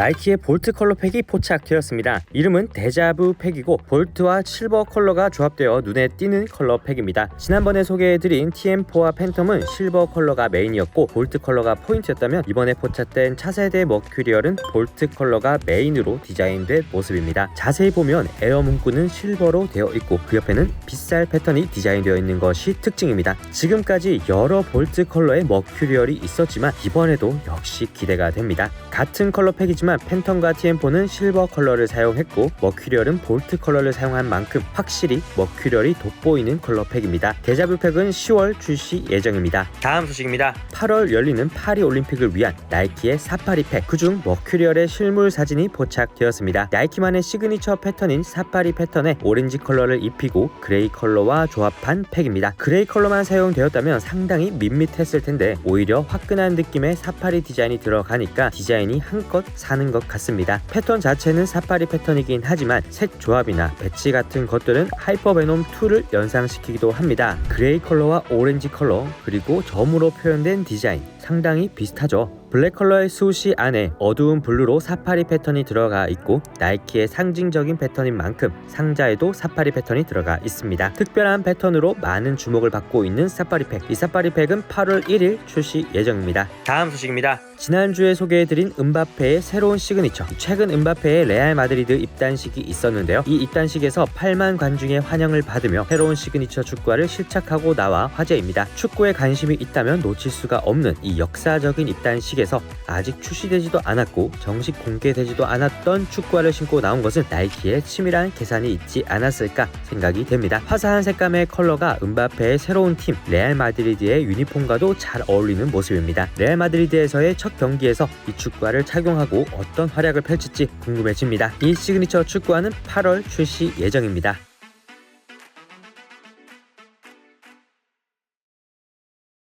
나이키의 볼트 컬러 팩이 포착되었습니다. 이름은 데자부 팩이고 볼트와 실버 컬러가 조합되어 눈에 띄는 컬러 팩입니다. 지난번에 소개해드린 TM4와 팬텀은 실버 컬러가 메인이었고 볼트 컬러가 포인트였다면 이번에 포착된 차세대 머큐리얼은 볼트 컬러가 메인으로 디자인된 모습입니다. 자세히 보면 에어 문구는 실버로 되어 있고 그 옆에는 빗살 패턴이 디자인되어 있는 것이 특징입니다. 지금까지 여러 볼트 컬러의 머큐리얼이 있었지만 이번에도 역시 기대가 됩니다. 같은 컬러 팩이지만 팬텀과 TM4는 실버 컬러를 사용했고 머큐리얼은 볼트 컬러를 사용한 만큼 확실히 머큐리얼이 돋보이는 컬러 팩입니다. 데자뷰 팩은 10월 출시 예정입니다. 다음 소식입니다. 8월 열리는 파리 올림픽을 위한 나이키의 사파리 팩 그중 머큐리얼의 실물 사진이 포착되었습니다. 나이키만의 시그니처 패턴인 사파리 패턴에 오렌지 컬러를 입히고 그레이 컬러와 조합한 팩입니다. 그레이 컬러만 사용되었다면 상당히 밋밋했을 텐데 오히려 화끈한 느낌의 사파리 디자인이 들어가니까 디자인이 한껏 사는 것 같습니다. 패턴 자체는 사파리 패턴이긴 하지만 색 조합이나 배치 같은 것들은 하이퍼베놈 2를 연상시키기도 합니다. 그레이 컬러와 오렌지 컬러 그리고 점으로 표현된 디자인 상당히 비슷하죠. 블랙 컬러의 수시 안에 어두운 블루로 사파리 패턴이 들어가 있고 나이키의 상징적인 패턴인 만큼 상자에도 사파리 패턴이 들어가 있습니다. 특별한 패턴으로 많은 주목을 받고 있는 사파리 팩. 이 사파리 팩은 8월 1일 출시 예정입니다. 다음 소식입니다. 지난주에 소개해드린 은바페의 새로운 시그니처. 최근 은바페의 레알 마드리드 입단식이 있었는데요. 이 입단식에서 8만 관중의 환영을 받으며 새로운 시그니처 축구화를 실착하고 나와 화제입니다. 축구에 관심이 있다면 놓칠 수가 없는 이 역사적인 입단식에서 아직 출시되지도 않았고 정식 공개되지도 않았던 축구화를 신고 나온 것은 나이키의 치밀한 계산이 있지 않았을까 생각이 됩니다. 화사한 색감의 컬러가 은바페의 새로운 팀 레알 마드리드의 유니폼과도 잘 어울리는 모습입니다. 레알 마드리드에서의 첫 경기에서 이 축구화를 착용하고 어떤 활약을 펼칠지 궁금해집니다. 이 시그니처 축구화는 8월 출시 예정입니다.